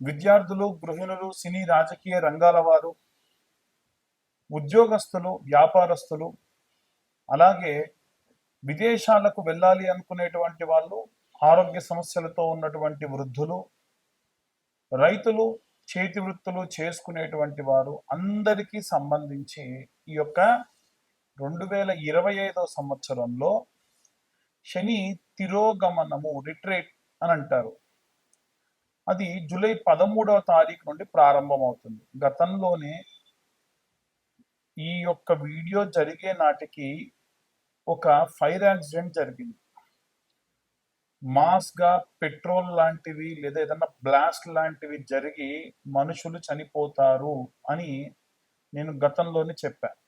విద్యార్థులు గృహిణులు సినీ రాజకీయ రంగాల వారు ఉద్యోగస్తులు వ్యాపారస్తులు అలాగే విదేశాలకు వెళ్ళాలి అనుకునేటువంటి వాళ్ళు ఆరోగ్య సమస్యలతో ఉన్నటువంటి వృద్ధులు రైతులు చేతి వృత్తులు చేసుకునేటువంటి వారు అందరికీ సంబంధించి ఈ యొక్క రెండు వేల ఇరవై ఐదో సంవత్సరంలో శని తిరోగమనము రిట్రేట్ అని అంటారు. అది జూలై పదమూడవ తారీఖు నుండి ప్రారంభమవుతుంది. గతంలోనే ఈ యొక్క వీడియో జరిగే నాటికి ఒక ఫైర్ యాక్సిడెంట్ జరిగింది. మాస్గా పెట్రోల్ లాంటివి లేదా ఏదైనా బ్లాస్ట్ లాంటివి జరిగి మనుషులు చనిపోతారు అని నేను గతంలోనే చెప్పాను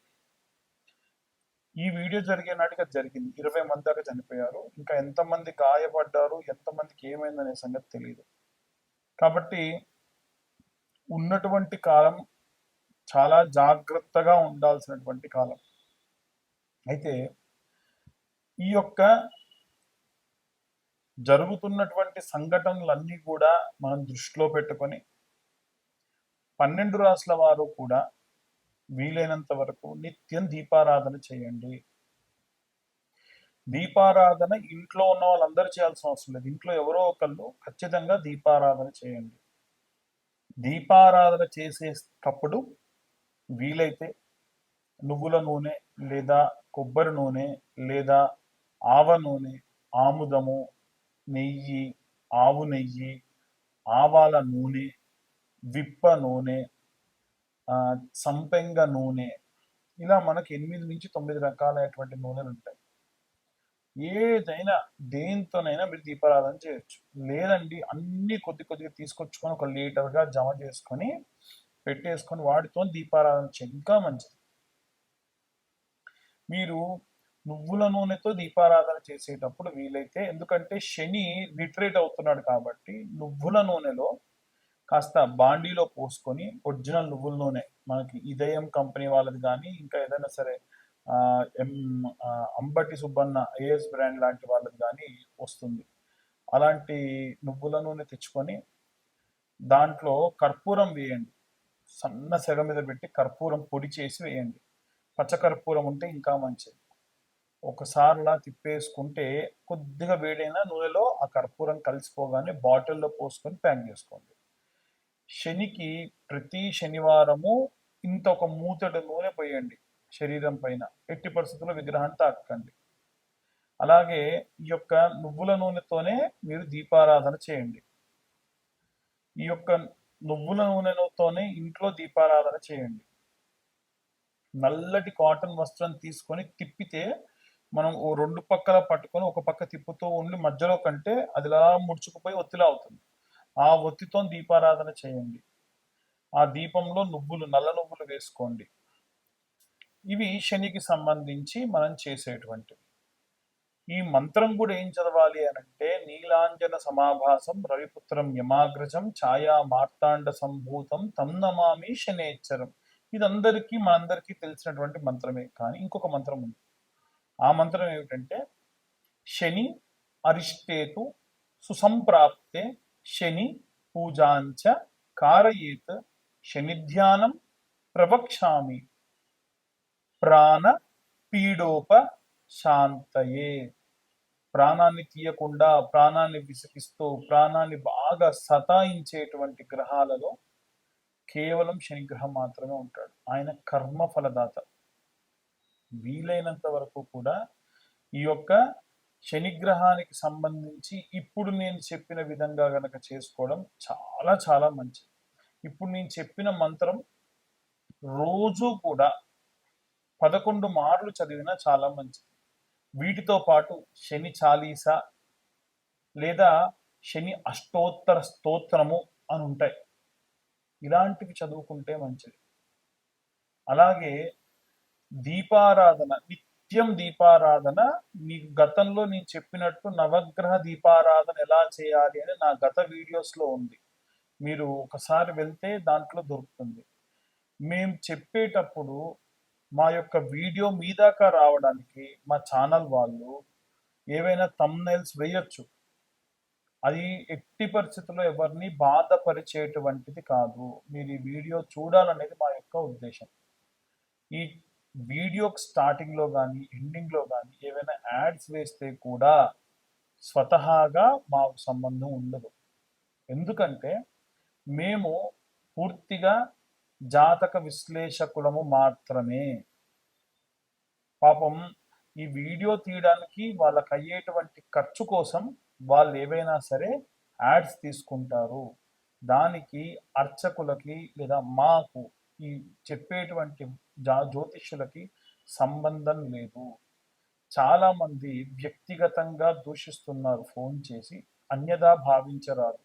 ఈ వీడియో జరిగే నాటికి అది జరిగింది. ఇరవై మంది దాకా చనిపోయారు. ఇంకా ఎంతమంది గాయపడ్డారు? ఎంతమందికి ఏమైందనే సంగతి తెలియదు కాబట్టి ఉన్నటువంటి కాలం చాలా జాగ్రత్తగా ఉండాల్సినటువంటి కాలం. అయితే ఈ యొక్క జరుగుతున్నటువంటి సంఘటనలన్నీ కూడా మనం దృష్టిలో పెట్టుకొని పన్నెండు రాసుల వారు కూడా వీలైనంత వరకు నిత్యం దీపారాధన చేయండి. దీపారాధన ఇంట్లో ఉన్న వాళ్ళందరూ చేయాల్సిన అవసరం లేదు. ఇంట్లో ఎవరో ఒకళ్ళు ఖచ్చితంగా దీపారాధన చేయండి. దీపారాధన చేసేటప్పుడు వీలైతే నువ్వుల నూనె లేదా కొబ్బరి నూనె లేదా ఆవ నూనె ఆముదము నెయ్యి ఆవు నెయ్యి ఆవాల నూనె విప్ప నూనె సంపెంగ నూనె ఇలా మనకి ఎనిమిది నుంచి తొమ్మిది రకాలైనటువంటి నూనెలు ఉంటాయి ఏదైనా దేంతోనైనా మీరు దీపారాధన చేయొచ్చు. లేదండి అన్ని కొద్ది కొద్దిగా తీసుకొచ్చుకొని ఒక లీటర్గా జమ చేసుకొని పెట్టేసుకొని వాటితో దీపారాధన చేయండి. ఇంకా మంచిది. మీరు నువ్వుల నూనెతో దీపారాధన చేసేటప్పుడు వీలైతే ఎందుకంటే శని రిట్రేట్ అవుతున్నాడు కాబట్టి నువ్వుల నూనెలో కాస్త బాండీలో పోసుకొని ఒరిజినల్ నువ్వుల నూనె మనకి ఇదయం కంపెనీ వాళ్ళది కానీ ఇంకా ఏదైనా సరే ఎం అంబటి సుబ్బన్న ఏఎస్ బ్రాండ్ లాంటి వాళ్ళది కానీ వస్తుంది. అలాంటి నువ్వుల నూనె తెచ్చుకొని దాంట్లో కర్పూరం వేయండి. సన్న సెగ మీద పెట్టి కర్పూరం పొడి చేసి వేయండి. పచ్చ కర్పూరం ఉంటే ఇంకా మంచిది. ఒకసారిలా తిప్పేసుకుంటే కొద్దిగా వేడైన నూనెలో ఆ కర్పూరం కలిసిపోగానే బాటిల్లో పోసుకొని ప్యాక్ చేసుకోండి. శనికి ప్రతి శనివారము ఇంత ఒక మూతడు నూనె పోయండి. శరీరం పైన ఎట్టి పరిస్థితుల్లో విగ్రహాన్ని తాకండి అలాగే ఈ యొక్క నువ్వుల నూనెతోనే మీరు దీపారాధన చేయండి. ఈ యొక్క నువ్వుల నూనెతోనే ఇంట్లో దీపారాధన చేయండి. నల్లటి కాటన్ వస్త్రం తీసుకొని తిప్పితే మనం ఓ రెండు పక్కల పట్టుకొని ఒక పక్క తిప్పుతూ ఉండి మధ్యలో కంటే అదిలా ముడుచుకుపోయి ఒత్తిలా అవుతుంది. ఆ ఒత్తితో దీపారాధన చేయండి. ఆ దీపంలో నువ్వులు నల్ల నువ్వులు వేసుకోండి. ఇవి శనికి సంబంధించి మనం చేసేటువంటివి. ఈ మంత్రం కూడా ఏం చదవాలి అనంటే నీలాంజన సమాభాసం రవిపుత్రం యమాగ్రజం ఛాయా మార్తాండ సంభూతం తం నమామి శనేశ్వరం ఇదందరికీ మనందరికీ తెలిసినటువంటి మంత్రమే కానీ ఇంకొక మంత్రం ఉంది. ఆ మంత్రం ఏమిటంటే శని అరిష్టేతు సుసంప్రాప్తే శని పూజాంచ కారయేత్ శని ధ్యానం ప్రవక్ష్యామి. ప్రాణ పీడోప శాంతయే ప్రాణాన్ని తీయకుండా ప్రాణాన్ని విసిగిస్తూ ప్రాణాన్ని బాగా సతాయించేటువంటి గ్రహాలలో కేవలం శనిగ్రహం మాత్రమే ఉంటాడు. ఆయన కర్మ ఫలదాత. వీలైనంత వరకు కూడా ఈ యొక్క శనిగ్రహానికి సంబంధించి ఇప్పుడు నేను చెప్పిన విధంగా గనక చేసుకోవడం చాలా చాలా మంచిది. ఇప్పుడు నేను చెప్పిన మంత్రం రోజు కూడా పదకొండు మార్లు చదివినా చాలా మంచిది. వీటితో పాటు శని చాలీస లేదా శని అష్టోత్తర స్తోత్రము అని ఉంటాయి ఇలాంటివి చదువుకుంటే మంచిది. అలాగే దీపారాధన నిత్యం దీపారాధన మీకు గతంలో నేను చెప్పినట్టు నవగ్రహ దీపారాధన ఎలా చేయాలి అని నా గత వీడియోస్లో ఉంది. మీరు ఒకసారి వెళ్తే దాంట్లో దొరుకుతుంది. మేము చెప్పేటప్పుడు మా యొక్క వీడియో మీ దాకా రావడానికి మా ఛానల్ వాళ్ళు ఏవైనా తమ్నైల్స్ వేయొచ్చు. అది ఎట్టి పరిస్థితుల్లో ఎవరిని బాధపరిచేటువంటిది కాదు. మీరు ఈ వీడియో చూడాలనేది మా యొక్క ఉద్దేశం. ఈ వీడియో స్టార్టింగ్లో కానీ ఎండింగ్లో కానీ ఏవైనా యాడ్స్ వేస్తే కూడా స్వతహాగా మాకు సంబంధం ఉండదు. ఎందుకంటే మేము పూర్తిగా జాతక విశ్లేషకులము మాత్రమే. పాపం ఈ వీడియో తీయడానికి వాళ్ళకి అయ్యేటువంటి ఖర్చు కోసం వాళ్ళు ఏవైనా సరే యాడ్స్ తీసుకుంటారు. దానికి అర్చకులకి లేదా మాకు ఈ చెప్పేటువంటి జా జ్యోతిష్యులకి సంబంధం లేదు. చాలామంది వ్యక్తిగతంగా దూషిస్తున్నారు ఫోన్ చేసి అన్యదా భావించరాదు.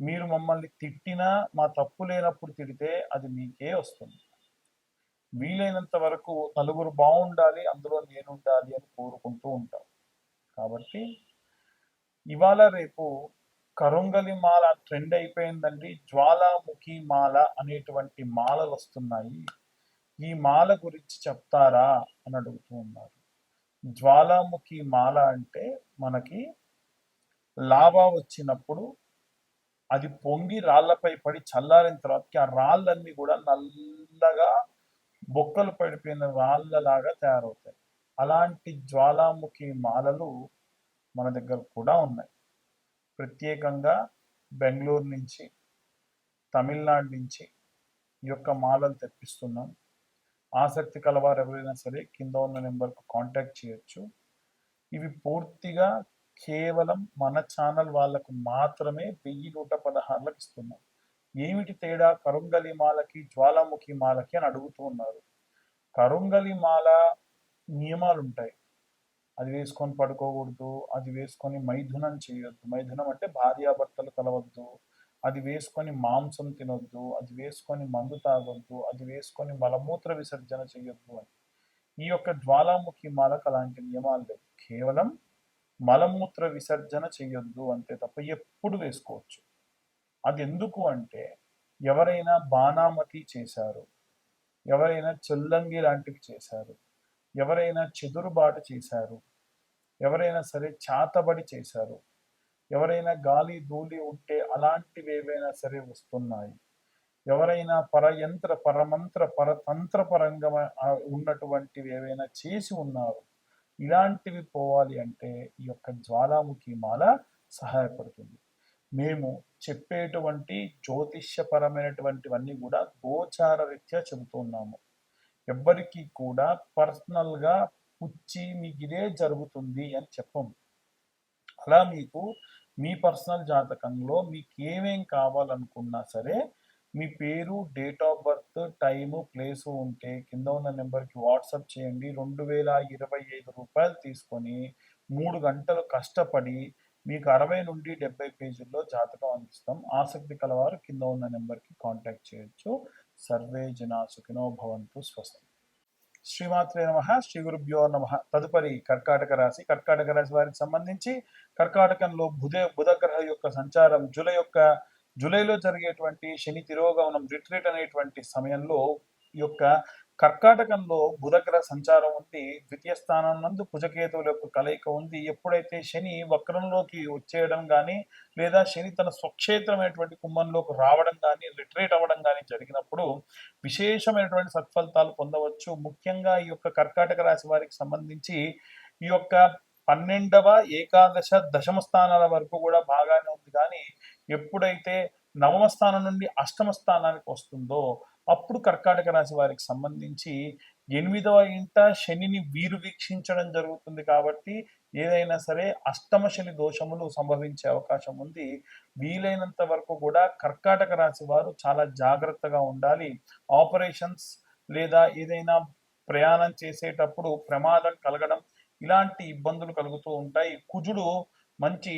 మీరు మమ్మల్ని తిట్టినా మా తప్పు లేనప్పుడు తిడితే అది మీకే వస్తుంది. వీలైనంత వరకు నలుగురు బాగుండాలి అందులో నేను ఉండాలి అని కోరుకుంటూ ఉంటాం. కాబట్టి ఇవాళ రేపు కరుంగలి మాల ట్రెండ్ అయిపోయిందండి. జ్వాలాముఖి మాల అనేటువంటి మాలలు వస్తున్నాయి. ఈ మాల గురించి చెప్తారా అని అడుగుతూ ఉన్నారు. జ్వాలాముఖి మాల అంటే మనకి లాభ వచ్చినప్పుడు అది పొంగి రాళ్ళపై పడి చల్లారిన తర్వాతకి ఆ రాళ్ళన్నీ కూడా నల్లగా బొక్కలు పడిపోయిన రాళ్ళలాగా తయారవుతాయి. అలాంటి జ్వాలాముఖి మాలలు మన దగ్గర కూడా ఉన్నాయి. ప్రత్యేకంగా బెంగళూరు నుంచి తమిళనాడు నుంచి ఈ యొక్క మాలలు తెప్పిస్తున్నాం. ఆసక్తి కలవారు ఎవరైనా సరే కింద ఉన్న నెంబర్కు కాంటాక్ట్ చేయొచ్చు. ఇవి పూర్తిగా కేవలం మన ఛానల్ వాళ్ళకు మాత్రమే వెయ్యి నూట పదహారులకు ఇస్తున్నాం. ఏమిటి తేడా? కరుంగలి మాలకి జ్వాలాముఖి మాలకి అని అడుగుతూ ఉన్నారు. కరుంగలి మాల నియమాలు ఉంటాయి అది వేసుకొని పడుకోకూడదు అది వేసుకొని మైథునం చేయొద్దు. మైథునం అంటే భార్యాభర్తలు కలవద్దు అది వేసుకొని మాంసం తినొద్దు అది వేసుకొని మందు తాగొద్దు అది వేసుకొని మలమూత్ర విసర్జన చేయొద్దు అని. ఈ యొక్క జ్వాలాముఖి మాలకు అలాంటి నియమాలు లేవు. కేవలం మలమూత్ర విసర్జన చేయొద్దు అంతే తప్ప ఎప్పుడు వేసుకోవచ్చు. అది ఎందుకు అంటే ఎవరైనా బాణామతి చేశారు ఎవరైనా చెల్లంగి లాంటివి చేశారు ఎవరైనా చెదురుబాటు చేశారు ఎవరైనా సరే చాతబడి చేశారు ఎవరైనా గాలి ధూళి ఉంటే అలాంటివి ఏవైనా సరే వస్తున్నాయి ఎవరైనా పరయంత్ర పరమంత్ర పరతంత్ర పరంగా ఉన్నటువంటివి ఏవైనా చేసి ఉన్నారు ఇలాంటివి పోవాలి అంటే ఈ యొక్క జ్వాలాముఖి మాల సహాయపడుతుంది. మేము చెప్పేటువంటి జ్యోతిష్యపరమైనటువంటివన్నీ కూడా గోచార రీత్యా చెబుతున్నాము ఎవ్వరికి కూడా పర్సనల్గా పుచ్చి మీకు ఇదే జరుగుతుంది అని చెప్పము. అలా మీకు మీ పర్సనల్ జాతకంలో మీకు ఏమేం కావాలనుకున్నా సరే మీ పేరు date of birth time place ఉంటే కింద ఉన్న నెంబర్కి వాట్సాప్ చేయండి. రెండు వేల ఇరవై ఐదు రూపాయలు తీసుకొని మూడు గంటలు కష్టపడి మీకు అరవై నుండి డెబ్బై పేజీల్లో జాతకం అందిస్తాం. ఆసక్తి కలవారు కింద ఉన్న నెంబర్కి కాంటాక్ట్ చేయొచ్చు. సర్వే జనా సుఖినో భవంతు స్వస్తి. శ్రీమాత్రే నమ. శ్రీ గురుభ్యో నమ. తదుపరి కర్కాటక రాశి. కర్కాటక రాశి వారికి సంబంధించి కర్కాటకంలో బుధ బుధగ్రహ యొక్క సంచారం జూలై యొక్క జూలైలో జరిగేటువంటి శని తిరోగమనం రిట్రీట్ అనేటువంటి సమయంలో ఈ యొక్క కర్కాటకంలో బుధగ్రహ సంచారం ఉంది. ద్వితీయ స్థానం నందు కుజకేతువుల యొక్క కలయిక ఉంది. ఎప్పుడైతే శని వక్రంలోకి వచ్చేయడం కానీ లేదా శని తన స్వక్షేత్రమైనటువంటి కుంభంలోకి రావడం కానీ రిట్రీట్ అవ్వడం కానీ జరిగినప్పుడు విశేషమైనటువంటి సత్ఫలితాలు పొందవచ్చు. ముఖ్యంగా ఈ యొక్క కర్కాటక రాశి వారికి సంబంధించి ఈ యొక్క పన్నెండవ ఏకాదశ దశమ స్థానాల వరకు కూడా బాగానే ఉంది. కానీ ఎప్పుడైతే నవమ స్థానం నుండి అష్టమ స్థానానికి వస్తుందో అప్పుడు కర్కాటక రాశి వారికి సంబంధించి ఎనిమిదవ ఇంట శనిని వీరు వీక్షించడం జరుగుతుంది కాబట్టి ఏదైనా సరే అష్టమ శని దోషములు సంభవించే అవకాశం ఉంది. వీలైనంత వరకు కూడా కర్కాటక రాశి వారు చాలా జాగ్రత్తగా ఉండాలి. ఆపరేషన్స్ లేదా ఏదైనా ప్రయాణం చేసేటప్పుడు ప్రమాదం కలగడం ఇలాంటి ఇబ్బందులు కలుగుతూ ఉంటాయి. కుజుడు మంచి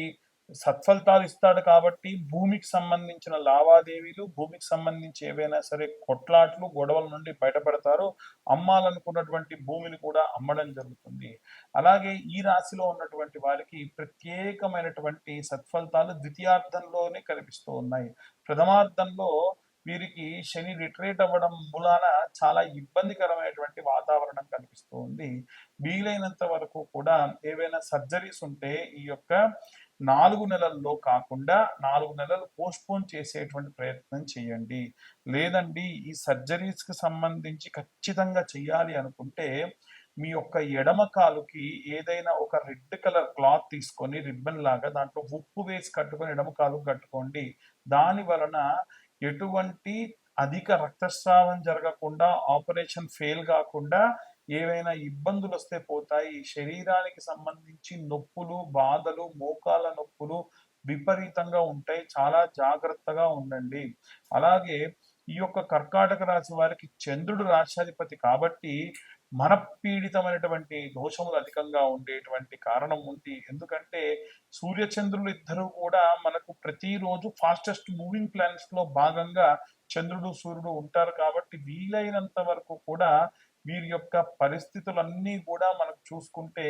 సత్ఫలితాలు ఇస్తాడు కాబట్టి భూమికి సంబంధించిన లావాదేవీలు భూమికి సంబంధించి ఏవైనా సరే కొట్లాట్లు గొడవల నుండి బయటపడతారు. అమ్మాలనుకున్నటువంటి భూమిని కూడా అమ్మడం జరుగుతుంది. అలాగే ఈ రాశిలో ఉన్నటువంటి వారికి ప్రత్యేకమైనటువంటి సత్ఫలితాలు ద్వితీయార్థంలోనే కనిపిస్తూ ఉన్నాయి. ప్రథమార్థంలో వీరికి శని రిట్రీట్ అవ్వడం మూలాన చాలా ఇబ్బందికరమైనటువంటి వాతావరణం కనిపిస్తూ ఉంది. వీలైనంత వరకు కూడా ఏవైనా సర్జరీస్ ఉంటే ఈ యొక్క నాలుగు నెలల్లో కాకుండా నాలుగు నెలలు పోస్ట్పోన్ చేసేటువంటి ప్రయత్నం చేయండి. లేదండి ఈ సర్జరీస్కి సంబంధించి ఖచ్చితంగా చేయాలి అనుకుంటే మీ యొక్క ఎడమ కాలుకి ఏదైనా ఒక రెడ్ కలర్ క్లాత్ తీసుకొని రిబ్బన్ లాగా దాంట్లో ఉప్పు వేసి కట్టుకొని ఎడమ కాలు కట్టుకోండి. దాని వలన ఎటువంటి అధిక రక్తస్రావం జరగకుండా ఆపరేషన్ ఫెయిల్ కాకుండా ఏవైనా ఇబ్బందులు వస్తే పోతాయి శరీరానికి సంబంధించి నొప్పులు బాధలు మోకాల నొప్పులు విపరీతంగా ఉంటాయి. చాలా జాగ్రత్తగా ఉండండి. అలాగే ఈ యొక్క కర్కాటక రాశి వారికి చంద్రుడు రాశాధిపతి కాబట్టి మనపీడితమైనటువంటి దోషములు అధికంగా ఉండేటువంటి కారణం ఉంది. ఎందుకంటే సూర్యచంద్రులు ఇద్దరు కూడా మనకు ప్రతిరోజు ఫాస్టెస్ట్ మూవింగ్ ప్లానెట్స్లో భాగంగా చంద్రుడు సూర్యుడు ఉంటారు కాబట్టి వీలైనంత వరకు కూడా వీరి యొక్క పరిస్థితులన్నీ కూడా మనకు చూసుకుంటే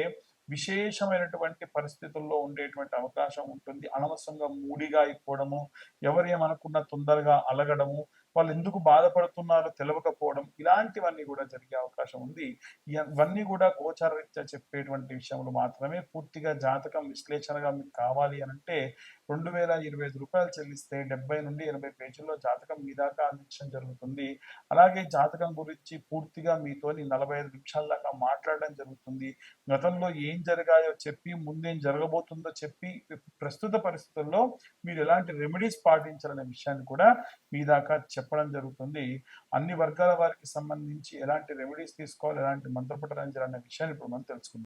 విశేషమైనటువంటి పరిస్థితుల్లో ఉండేటువంటి అవకాశం ఉంటుంది. అనవసరంగా మూడిగా అయిపోవడము ఎవరేమనుకున్న తొందరగా అలగడము వాళ్ళు ఎందుకు బాధపడుతున్నారో తెలవకపోవడం ఇలాంటివన్నీ కూడా జరిగే అవకాశం ఉంది. ఇవన్నీ కూడా గోచరరీత్యా చెప్పేటువంటి విషయంలో మాత్రమే పూర్తిగా జాతకం విశ్లేషణగా మీకు కావాలి అని అంటే రెండు వేల ఇరవై ఐదు రూపాయలు చెల్లిస్తే డెబ్బై నుండి ఎనభై పేజీల్లో జాతకం మీ దాకా అందించడం జరుగుతుంది. అలాగే జాతకం గురించి పూర్తిగా మీతోని నలభై ఐదు నిమిషాల దాకా మాట్లాడడం జరుగుతుంది. గతంలో ఏం జరిగాయో చెప్పి ముందేం జరగబోతుందో చెప్పి ప్రస్తుత పరిస్థితుల్లో మీరు ఎలాంటి రెమెడీస్ పాటించాలనే విషయాన్ని కూడా మీ దాకా చెప్పడం జరుగుతుంది. అన్ని వర్గాల వారికి సంబంధించి ఎలాంటి రెమెడీస్ తీసుకోవాలి ఎలాంటి మంత్రపఠనం చేయాలనే విషయాన్ని ఇప్పుడు మనం తెలుసుకుందాం.